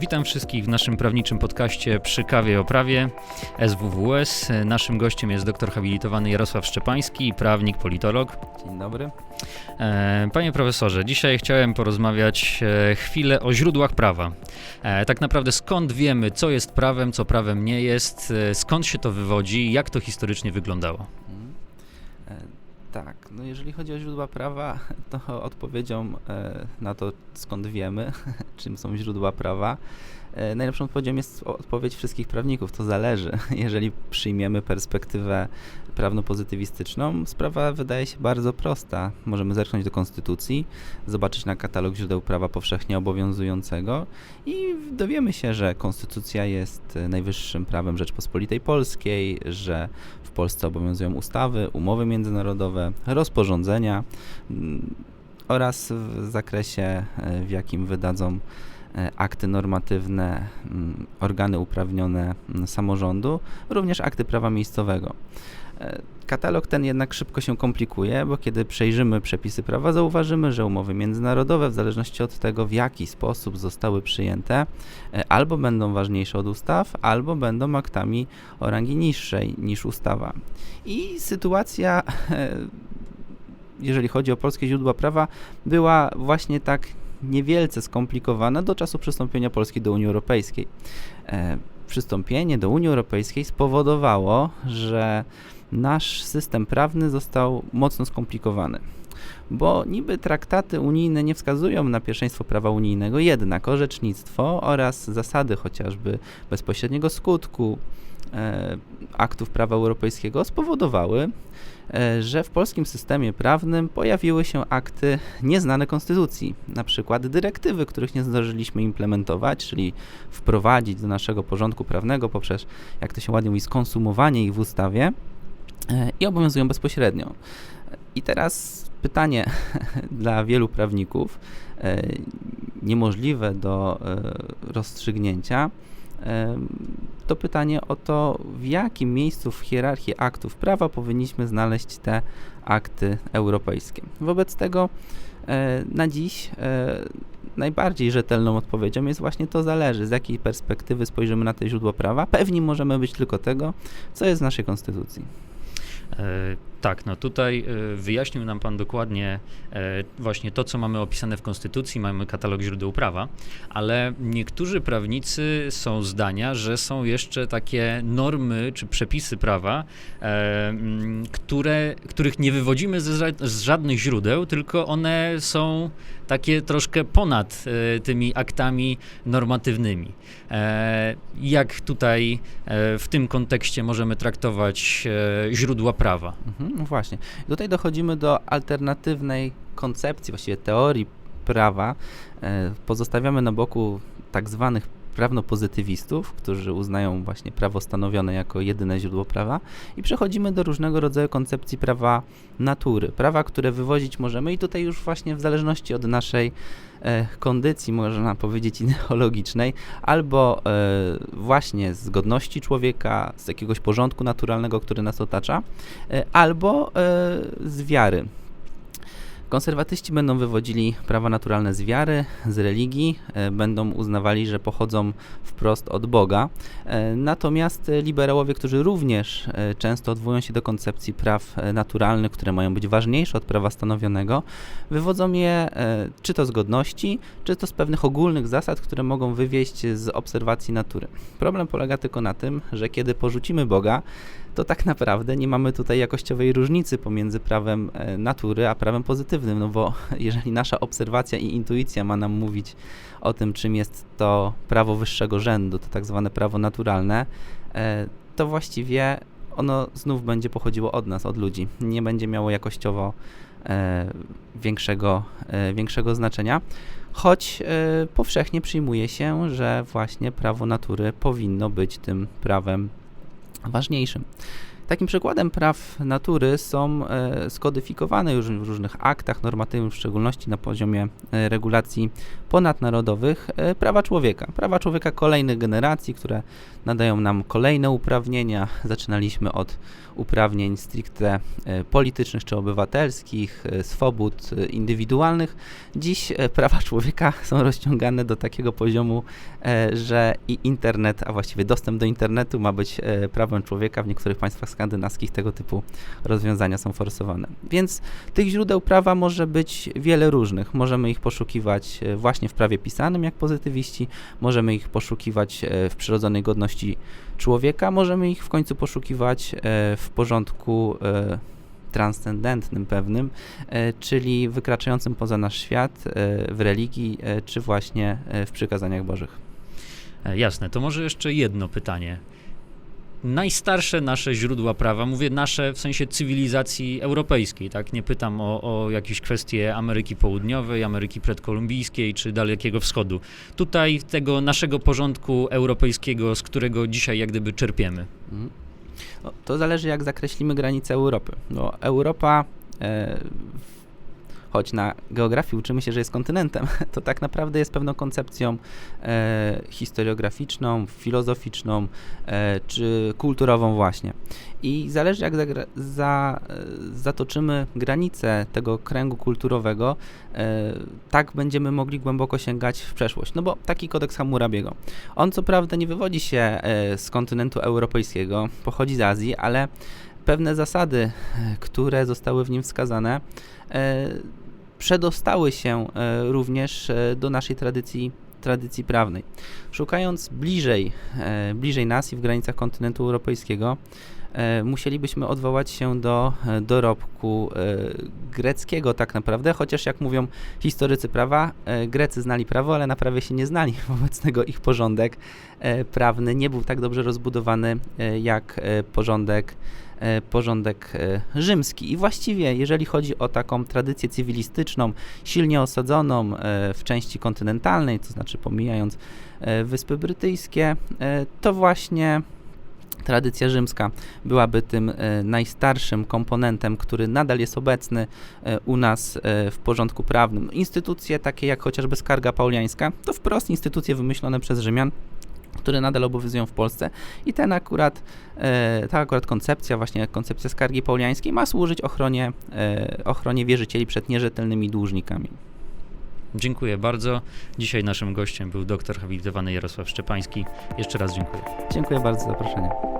Witam wszystkich w naszym prawniczym podcaście przy kawie o prawie SWWS. Naszym gościem jest doktor habilitowany Jarosław Szczepański, prawnik, politolog. Dzień dobry. E, Panie profesorze, dzisiaj chciałem porozmawiać e, chwilę o źródłach prawa. E, Tak naprawdę skąd wiemy, co jest prawem, co prawem nie jest, skąd się to wywodzi, jak to historycznie wyglądało? Tak, no jeżeli chodzi o źródła prawa, to odpowiedzią e, na to, skąd wiemy, czym są źródła prawa, e, najlepszą odpowiedzią jest odpowiedź wszystkich prawników. To zależy. Jeżeli przyjmiemy perspektywę prawno-pozytywistyczną, sprawa wydaje się bardzo prosta. Możemy zerknąć do konstytucji, zobaczyć na katalog źródeł prawa powszechnie obowiązującego i dowiemy się, że konstytucja jest najwyższym prawem Rzeczpospolitej Polskiej, że w Polsce obowiązują ustawy, umowy międzynarodowe, rozporządzenia mm, oraz w zakresie, e, w jakim wydadzą e, akty normatywne mm, organy uprawnione mm, samorządu, również akty prawa miejscowego. E, Katalog ten jednak szybko się komplikuje, bo kiedy przejrzymy przepisy prawa, zauważymy, że umowy międzynarodowe, w zależności od tego, w jaki sposób zostały przyjęte, e, albo będą ważniejsze od ustaw, albo będą aktami o rangi niższej niż ustawa. I sytuacja, e, jeżeli chodzi o polskie źródła prawa, była właśnie tak niewielce skomplikowana do czasu przystąpienia Polski do Unii Europejskiej. Przystąpienie do Unii Europejskiej spowodowało, że nasz system prawny został mocno skomplikowany. Bo niby traktaty unijne nie wskazują na pierwszeństwo prawa unijnego, jednak orzecznictwo oraz zasady chociażby bezpośredniego skutku e, aktów prawa europejskiego spowodowały, e, że w polskim systemie prawnym pojawiły się akty nieznane konstytucji, na przykład dyrektywy, których nie zdążyliśmy implementować, czyli wprowadzić do naszego porządku prawnego poprzez, jak to się ładnie mówi, skonsumowanie ich w ustawie i obowiązują bezpośrednio. I teraz pytanie dla wielu prawników, e, niemożliwe do e, rozstrzygnięcia, e, to pytanie o to, w jakim miejscu w hierarchii aktów prawa powinniśmy znaleźć te akty europejskie. Wobec tego e, na dziś e, najbardziej rzetelną odpowiedzią jest właśnie to zależy, z jakiej perspektywy spojrzymy na te źródła prawa. Pewni możemy być tylko tego, co jest w naszej konstytucji. E, Tak, no tutaj e, wyjaśnił nam Pan dokładnie e, właśnie to, co mamy opisane w Konstytucji, mamy katalog źródeł prawa, ale niektórzy prawnicy są zdania, że są jeszcze takie normy czy przepisy prawa, e, mm, które, których nie wywodzimy z żadnych źródeł, tylko one są takie troszkę ponad e, tymi aktami normatywnymi. E, Jak tutaj w tym kontekście możemy traktować źródła prawa? Mhm, no właśnie. Tutaj dochodzimy do alternatywnej koncepcji, właściwie teorii prawa. E, Pozostawiamy na boku tak zwanych prawnopozytywistów, którzy uznają właśnie prawo stanowione jako jedyne źródło prawa i przechodzimy do różnego rodzaju koncepcji prawa natury, prawa, które wywozić możemy i tutaj już właśnie w zależności od naszej e, kondycji, można powiedzieć ideologicznej, albo e, właśnie z godności człowieka, z jakiegoś porządku naturalnego, który nas otacza, e, albo e, z wiary. Konserwatyści będą wywodzili prawa naturalne z wiary, z religii, e, będą uznawali, że pochodzą wprost od Boga. E, Natomiast liberałowie, którzy również e, często odwołują się do koncepcji praw naturalnych, które mają być ważniejsze od prawa stanowionego, wywodzą je czy to z godności, czy to z pewnych ogólnych zasad, które mogą wywieść z obserwacji natury. Problem polega tylko na tym, że kiedy porzucimy Boga, to tak naprawdę nie mamy tutaj jakościowej różnicy pomiędzy prawem e, natury a prawem pozytywnym, no bo jeżeli nasza obserwacja i intuicja ma nam mówić o tym, czym jest to prawo wyższego rzędu, to tak zwane prawo naturalne, e, to właściwie ono znów będzie pochodziło od nas, od ludzi. Nie będzie miało jakościowo e, większego, większego znaczenia, choć powszechnie przyjmuje się, że właśnie prawo natury powinno być tym prawem ważniejszym. Takim przykładem praw natury są e, skodyfikowane już w różnych aktach normatywnych, w szczególności na poziomie e, regulacji ponadnarodowych, e, prawa człowieka. Prawa człowieka kolejnych generacji, które nadają nam kolejne uprawnienia. Zaczynaliśmy od uprawnień stricte politycznych czy obywatelskich, swobód indywidualnych. Dziś prawa człowieka są rozciągane do takiego poziomu, że i internet, a właściwie dostęp do internetu ma być prawem człowieka. W niektórych państwach skandynawskich tego typu rozwiązania są forsowane. Więc tych źródeł prawa może być wiele różnych. Możemy ich poszukiwać e, właśnie w prawie pisanym, jak pozytywiści, możemy ich poszukiwać e, w przyrodzonej godności człowieka, możemy ich w końcu poszukiwać e, w porządku transcendentnym pewnym, czyli wykraczającym poza nasz świat w religii, czy właśnie w przykazaniach bożych. Jasne, to może jeszcze jedno pytanie. Najstarsze nasze źródła prawa, mówię nasze w sensie cywilizacji europejskiej, tak? Nie pytam o, o jakieś kwestie Ameryki Południowej, Ameryki Predkolumbijskiej czy Dalekiego Wschodu. Tutaj tego naszego porządku europejskiego, z którego dzisiaj jak gdyby czerpiemy. Mhm. No, to zależy, jak zakreślimy granice Europy. No, Europa, e, choć na geografii uczymy się, że jest kontynentem, to tak naprawdę jest pewną koncepcją e, historiograficzną, filozoficzną e, czy kulturową właśnie. I zależy, jak za, e, zatoczymy granice tego kręgu kulturowego, e, tak będziemy mogli głęboko sięgać w przeszłość. No bo taki kodeks Hammurabiego. On co prawda nie wywodzi się e, z kontynentu europejskiego, pochodzi z Azji, ale pewne zasady, e, które zostały w nim wskazane, e, przedostały się e, również do naszej tradycji, tradycji prawnej. Szukając bliżej, bliżej nas i w granicach kontynentu europejskiego, musielibyśmy odwołać się do e, dorobku e, greckiego tak naprawdę, chociaż jak mówią historycy prawa, e, Grecy znali prawo, ale na prawie się nie znali. Wobec tego ich porządek e, prawny nie był tak dobrze rozbudowany e, jak e, porządek e, porządek e, rzymski. I właściwie, jeżeli chodzi o taką tradycję cywilistyczną, silnie osadzoną e, w części kontynentalnej, to znaczy pomijając e, Wyspy Brytyjskie, e, to właśnie tradycja rzymska byłaby tym e, najstarszym komponentem, który nadal jest obecny e, u nas e, w porządku prawnym. Instytucje takie jak chociażby skarga pauliańska, to wprost instytucje wymyślone przez Rzymian, które nadal obowiązują w Polsce i ten akurat, ta akurat koncepcja, właśnie koncepcja skargi pauliańskiej ma służyć ochronie, ochronie wierzycieli przed nierzetelnymi dłużnikami. Dziękuję bardzo. Dzisiaj naszym gościem był doktor habilitowany Jarosław Szczepański. Jeszcze raz dziękuję. Dziękuję bardzo za zaproszenie.